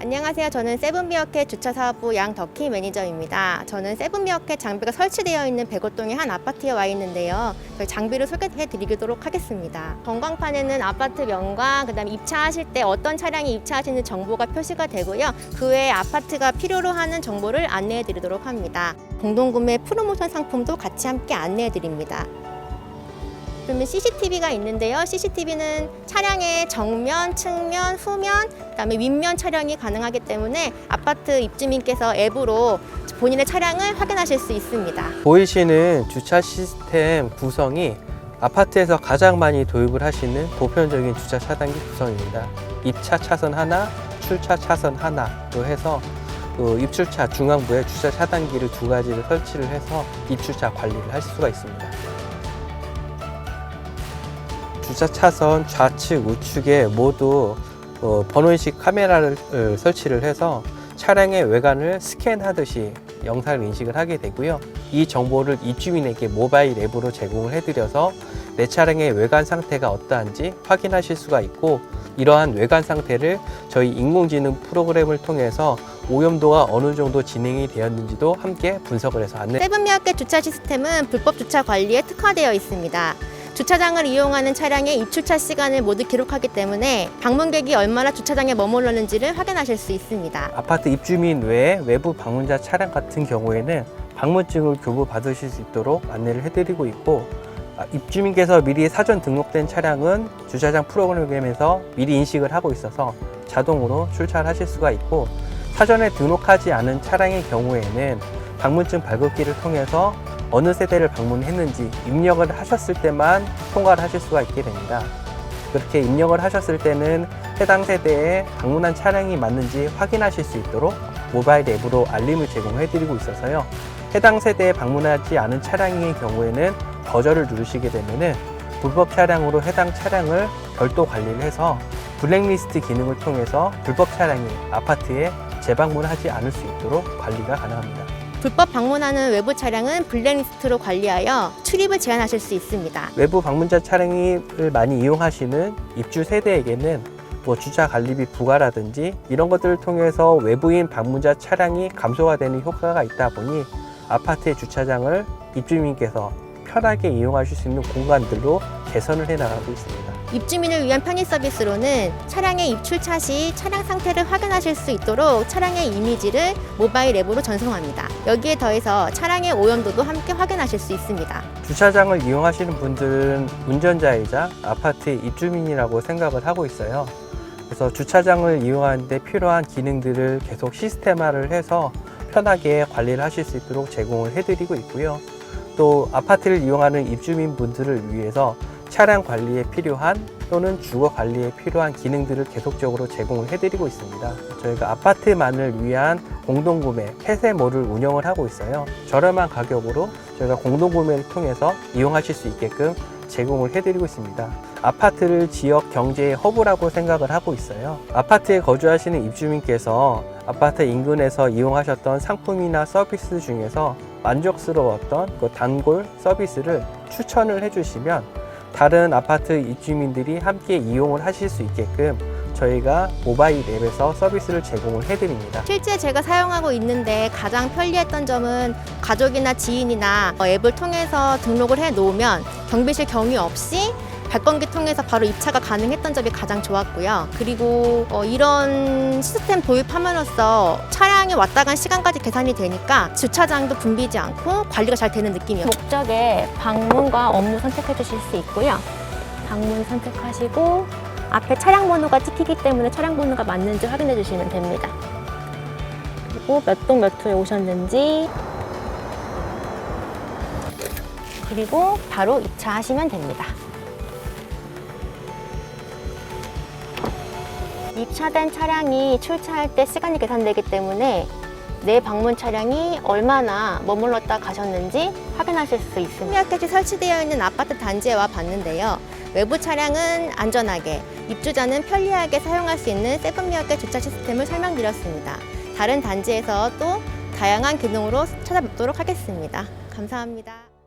안녕하세요. 저는 세븐미어캣 주차사업부 양덕희 매니저입니다. 저는 세븐미어캣 장비가 설치되어 있는 백오동의 한 아파트에 와 있는데요. 저희 장비를 소개해 드리도록 하겠습니다. 전광판에는 아파트 명과 그다음에 입차하실 때 어떤 차량이 입차하시는 정보가 표시가 되고요. 그 외에 아파트가 필요로 하는 정보를 안내해 드리도록 합니다. 공동구매 프로모션 상품도 같이 함께 안내해 드립니다. 그러면 CCTV가 있는데요. CCTV는 차량의 정면, 측면, 후면, 그다음에 윗면 촬영이 가능하기 때문에 아파트 입주민께서 앱으로 본인의 차량을 확인하실 수 있습니다. 보이시는 주차 시스템 구성이 아파트에서 가장 많이 도입을 하시는 보편적인 주차 차단기 구성입니다. 입차 차선 하나, 출차 차선 하나로 해서 그 입출차 중앙부에 주차 차단기를 두 가지를 설치를 해서 입출차 관리를 할 수가 있습니다. 주차 차선 좌측, 우측에 모두 어, 번호인식 카메라를 어, 설치를 해서 차량의 외관을 스캔하듯이 영상을 인식을 하게 되고요. 이 정보를 입주민에게 모바일 앱으로 제공을 해드려서 내 차량의 외관 상태가 어떠한지 확인하실 수가 있고 이러한 외관 상태를 저희 인공지능 프로그램을 통해서 오염도가 어느 정도 진행이 되었는지도 함께 분석을 해서 안내 세븐미어켓 주차 시스템은 불법 주차 관리에 특화되어 있습니다. 주차장을 이용하는 차량의 입주차 시간을 모두 기록하기 때문에 방문객이 얼마나 주차장에 머물렀는지를 확인하실 수 있습니다. 아파트 입주민 외에 외부 방문자 차량 같은 경우에는 방문증을 교부 받으실 수 있도록 안내를 해드리고 있고 아, 입주민께서 미리 사전 등록된 차량은 주차장 프로그램에서 미리 인식을 하고 있어서 자동으로 출차를 하실 수가 있고 사전에 등록하지 않은 차량의 경우에는 방문증 발급기를 통해서 어느 세대를 방문했는지 입력을 하셨을 때만 통과를 하실 수가 있게 됩니다. 그렇게 입력을 하셨을 때는 해당 세대에 방문한 차량이 맞는지 확인하실 수 있도록 모바일 앱으로 알림을 제공해 드리고 있어서요. 해당 세대에 방문하지 않은 차량의 경우에는 거절을 누르시게 되면은 불법 차량으로 해당 차량을 별도 관리를 해서 블랙리스트 기능을 통해서 불법 차량이 아파트에 재방문하지 않을 수 있도록 관리가 가능합니다. 불법 방문하는 외부 차량은 블랙리스트로 관리하여 출입을 제한하실 수 있습니다. 외부 방문자 차량을 많이 이용하시는 입주 세대에게는 뭐 주차 관리비 부과라든지 이런 것들을 통해서 외부인 방문자 차량이 감소가 되는 효과가 있다 보니 아파트의 주차장을 입주민께서 편하게 이용하실 수 있는 공간들로 개선을 해 나가고 있습니다. 입주민을 위한 편의 서비스로는 차량의 입출차 시 차량 상태를 확인하실 수 있도록 차량의 이미지를 모바일 앱으로 전송합니다. 여기에 더해서 차량의 오염도도 함께 확인하실 수 있습니다. 주차장을 이용하시는 분들은 운전자이자 아파트의 입주민이라고 생각을 하고 있어요. 그래서 주차장을 이용하는데 필요한 기능들을 계속 시스템화를 해서 편하게 관리를 하실 수 있도록 제공을 해드리고 있고요. 또 아파트를 이용하는 입주민 분들을 위해서 차량 관리에 필요한 또는 주거 관리에 필요한 기능들을 계속적으로 제공을 해드리고 있습니다. 저희가 아파트만을 위한 공동구매 폐쇄몰을 운영을 하고 있어요. 저렴한 가격으로 저희가 공동구매를 통해서 이용하실 수 있게끔 제공을 해드리고 있습니다. 아파트를 지역 경제의 허브라고 생각을 하고 있어요. 아파트에 거주하시는 입주민께서 아파트 인근에서 이용하셨던 상품이나 서비스 중에서 만족스러웠던 그 단골 서비스를 추천을 해주시면 다른 아파트 입주민들이 함께 이용을 하실 수 있게끔 저희가 모바일 앱에서 서비스를 제공을 해드립니다. 실제 제가 사용하고 있는데 가장 편리했던 점은 가족이나 지인이나 앱을 통해서 등록을 해 놓으면 경비실 경유 없이 발권기 통해서 바로 입차가 가능했던 점이 가장 좋았고요. 그리고 어, 이런 시스템 도입함으로써 차량이 왔다 간 시간까지 계산이 되니까 주차장도 붐비지 않고 관리가 잘 되는 느낌이에요. 목적에 방문과 업무 선택해 주실 수 있고요. 방문 선택하시고 앞에 차량 번호가 찍히기 때문에 차량 번호가 맞는지 확인해 주시면 됩니다. 그리고 몇 동 몇 호에 오셨는지 그리고 바로 입차하시면 됩니다. 입차된 차량이 출차할 때 시간이 계산되기 때문에 내 방문 차량이 얼마나 머물렀다 가셨는지 확인하실 수 있습니다. 미어켓이 설치되어 있는 아파트 단지에 와 봤는데요. 외부 차량은 안전하게, 입주자는 편리하게 사용할 수 있는 세븐미어켓 주차 시스템을 설명드렸습니다. 다른 단지에서 또 다양한 기능으로 찾아뵙도록 하겠습니다. 감사합니다.